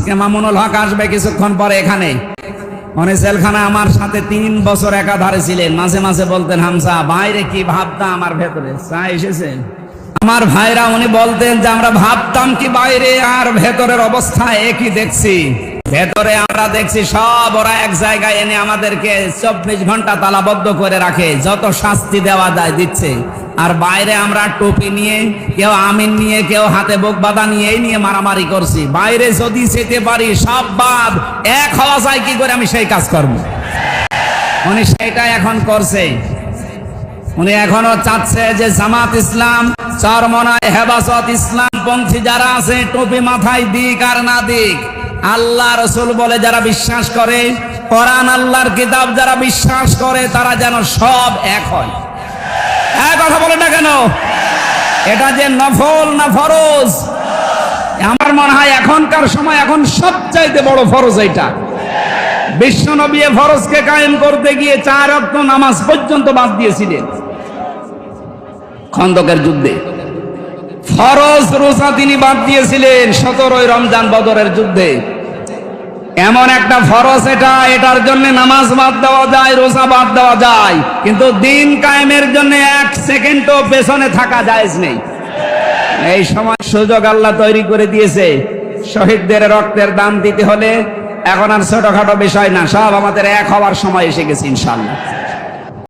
আজকে মামুনুল হক আসবে কিছুক্ষণ পরে এখানে। উনি জেলখানা আমার সাথে তিন বছর একাধারে ছিলেন। মাঝে মাঝে বলতেন হামসা বাইরে কি ভাবতাম আমার ভেতরে? চা এসেছে। আমার ভাইরা উনি বলতেন যে, আমরা ভাবতাম কি বাইরে আর ভেতরের অবস্থা একই দেখছি। ভেতরে আমরা দেখছি সব, ওরা এক জায়গায় এনে আমাদেরকে চব্বিশ ঘণ্টা তালাবদ্ধ করে রাখে, যত শাস্তি দেওয়া যায় দিচ্ছে। আর বাইরে আমরা টুপি নিয়ে, কেউ আমিন নিয়ে, কেউ হাতে বুক বাঁধা নিয়ে, এই নিয়ে মারামারি করছি। বাইরে যদি যেতে পারি, সব বাদ এক হওয়া যায়, কি করে আমি সেই কাজ করব? উনি সেটা এখন করছে। উনি এখনও চাচ্ছে যে জামাত ইসলাম, চরমনায় হেবাসত ইসলাম পন্থী যারা আছে, টুপি মাথায় দিক আর না দিক, আল্লাহ রসুল বলে যারা বিশ্বাস করে, কোরআন আল্লাহর কিতাব যারা বিশ্বাস করে, তারা যেন সব এক হয় হ্যাঁ। কথা বলে না কেন? এটা যে নফল না ফরজ? আমার মনে হয় এখনকার সময় এখন সবচাইতে বড় ফরজ এটা বিশ্ব নবী ফরজকে কায়েম করতে গিয়ে চার অক্ট নামাজ পর্যন্ত বাদ দিয়েছিলেন। খন্দকের যুদ্ধে। ফরজ রোজা তিনি বাদ দিয়েছিলেন সতেরোই রমজান বদরের যুদ্ধে। এমন একটা ফরজ এটা, এটার জন্য নামাজ বাদ দেওয়া যায়, রোজা বাদ দেওয়া যায়। কিন্তু দিন কায়েমের জন্য এক সেকেন্ডও পেছনে থাকা জায়েজ নেই। এই সময় সুযোগ আল্লাহ তৈরি করে দিয়েছে। শহীদদের রক্তের দাম দিতে হলে এখন আর ছোটখাটো বিষয় না, সব আমাদের এক হওয়ার সময় এসে গেছে ইনশাল্লাহ